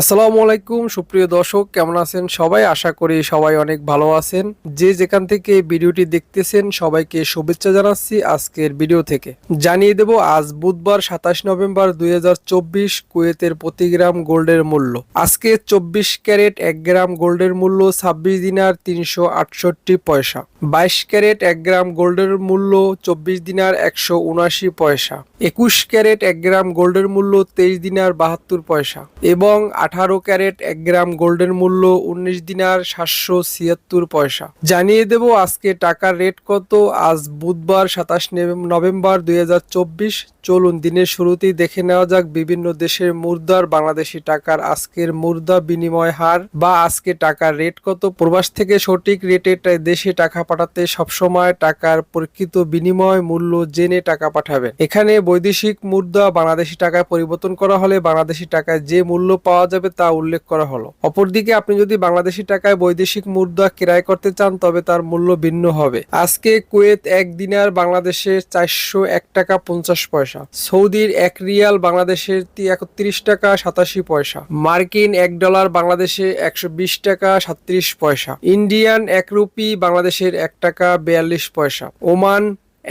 আসসালামু আলাইকুম, সুপ্রিয় দর্শক, কেমন আছেন সবাই? আশা করি সবাই অনেক ভালো আছেন। যে যেখান থেকে ভিডিওটি দেখতেছেন, সবাইকে শুভেচ্ছা জানাচ্ছি আজকের ভিডিও থেকে। জানিয়ে দেব, আজ বুধবার সাতাশ নভেম্বর দুই হাজার চব্বিশ, কুয়েতের প্রতি গ্রাম গোল্ডের মূল্য। আজকে চব্বিশ ক্যারেট এক গ্রাম গোল্ডের মূল্য ছাব্বিশ দিনার তিনশো আটষট্টি পয়সা। বাইশ ক্যারেট এক গ্রাম গোল্ডের মূল্য চব্বিশ দিনার একশো উনআশি পয়সা। একুশ ক্যারেট এক গ্রাম গোল্ডের মূল্য তেইশ দিনার বাহাত্তর পয়সা এবং আঠারো ক্যারেট এক গ্রাম গোল্ডের মূল্য উনিশ দিনার সাতশো ছিয়াত্তর পয়সা। জানিয়ে দেব আজকে টাকার রেট কত। আজ বুধবার সাতাশ নভেম্বর দুই হাজার চব্বিশ। চলুন দিনের শুরুতেই দেখে নেওয়া যাক বিভিন্ন দেশের মুদ্রার বাংলাদেশি টাকার আজকের মুদ্রা বিনিময় হার বা আজকে টাকার রেট কত। প্রবাস থেকে সঠিক রেটে দেশে টাকা পাঠাতে সবসময় টাকার প্রকৃত বিনিময় মূল্য জেনে টাকা পাঠাবেন। এখানে বৈদেশিক মুদ্রা বাংলাদেশি টাকায় পরিবর্তন করা হলে বাংলাদেশি টাকায় যে মূল্য পাওয়া যাবে তা উল্লেখ করা হলো। অপরদিকে আপনি যদি বাংলাদেশি টাকায় বৈদেশিক মুদ্রা ক্রয় করতে চান, তবে তার মূল্য ভিন্ন হবে। আজকে কুয়েত এক দিনার বাংলাদেশে চারশো এক টাকা পঞ্চাশ পয়সা, সৌদির এক রিয়াল বাংলাদেশের একত্রিশ টাকা সাতাশি পয়সা, মার্কিন এক ডলার বাংলাদেশে একশো বিশ টাকা সাত্রিশ পয়সা, ইন্ডিয়ান এক রুপি বাংলাদেশের এক টাকা বিয়াল্লিশ পয়সা। ওমান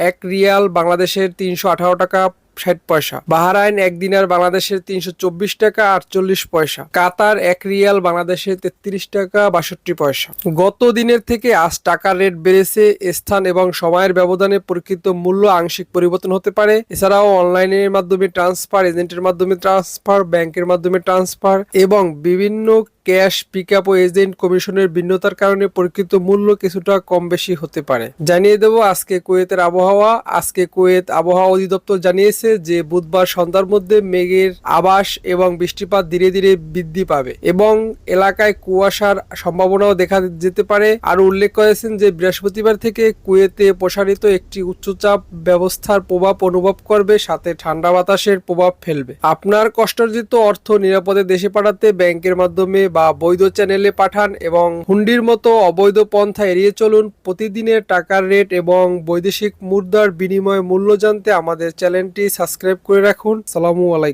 এক রিয়াল, বাংলাদেশের তিনশো আঠারো টাকা ষাট পয়সা। বাহারাইন এক দিনার বাংলাদেশের তিনশো চব্বিশ টাকা আটচল্লিশ পয়সা। কাতার এক রিয়াল, বাংলাদেশের তেত্রিশ টাকা বাষট্টি পয়সা। গত দিনের থেকে আজ টাকার রেট বেড়েছে, স্থান এবং সময়ের ব্যবধানে প্রকৃত মূল্য আংশিক পরিবর্তন হতে পারে। এছাড়াও অনলাইনের মাধ্যমে ট্রান্সফার, এজেন্টের মাধ্যমে ট্রান্সফার, ব্যাংকের মাধ্যমে ট্রান্সফার এবং বিভিন্ন ক্যাশ পিক আপ ও এজেন্ট কমিশনের ভিন্নতার কারণে প্রকৃত মূল্য কিছুটা কম বেশি হতে পারে। জানিয়ে দেব, আজকে কুয়েতের আবহাওয়া। আজকে কুয়েত আবহাওয়া অধিদপ্তর জানিয়েছে যে, বুধবার সন্ধ্যার মধ্যে মেঘের আবাস এবং বৃষ্টিপাত ধীরে ধীরে বৃদ্ধি পাবে এবং এলাকায় কুয়াশার সম্ভাবনাও দেখা যেতে পারে। আর উল্লেখ করেছেন যে, বৃহস্পতিবার থেকে কুয়েতে প্রসারিত একটি উচ্চচাপ ব্যবস্থার প্রভাব অনুভব করবে, সাথে ঠান্ডা বাতাসের প্রভাব ফেলবে। আপনার কষ্টার্জিত অর্থ নিরাপদে দেশে পাঠাতে ব্যাংকের মাধ্যমে বা বৈধ চ্যানেলে পাঠান এবং হুন্ডির মতো অবৈধ পন্থা এড়িয়ে চলুন। প্রতিদিনের টাকার রেট এবং বৈদেশিক মুদ্রার বিনিময় মূল্য জানতে আমাদের চ্যানেলটি সাবস্ক্রাইব করে রাখুন। সালামু আলাইকুম।